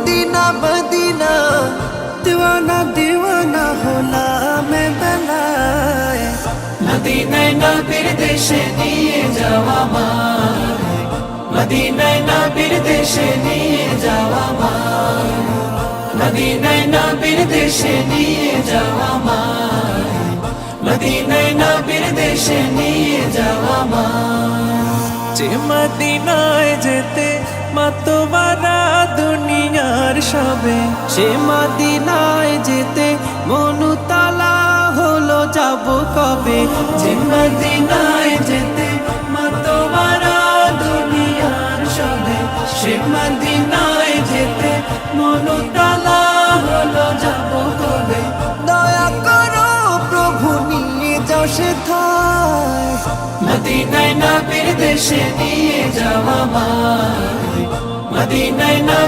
Medina Medina দিওয়ানা দিওয়ানা হলাম বেলায় মদিনায় নবীর দেশে নিয়ে যাওয়া মা মদিনায় নবীর দেশে নিয়ে যাওয়া মা মদিনায় নবীর দেশে নিয়ে যাওয়া মা মদিনায় নবীর দেশে নিয়ে যাওয়া মা যে মদিনায় যেতে সবে সে মদিনায় যেতে মনুতালা হলো, যাব কবে? যে মদিনায় যেতে দুনিয়ার যাব কবে? প্রভু মদিনায় নবীর দেশে নিয়ে যাওয়া মদিনায় নবীর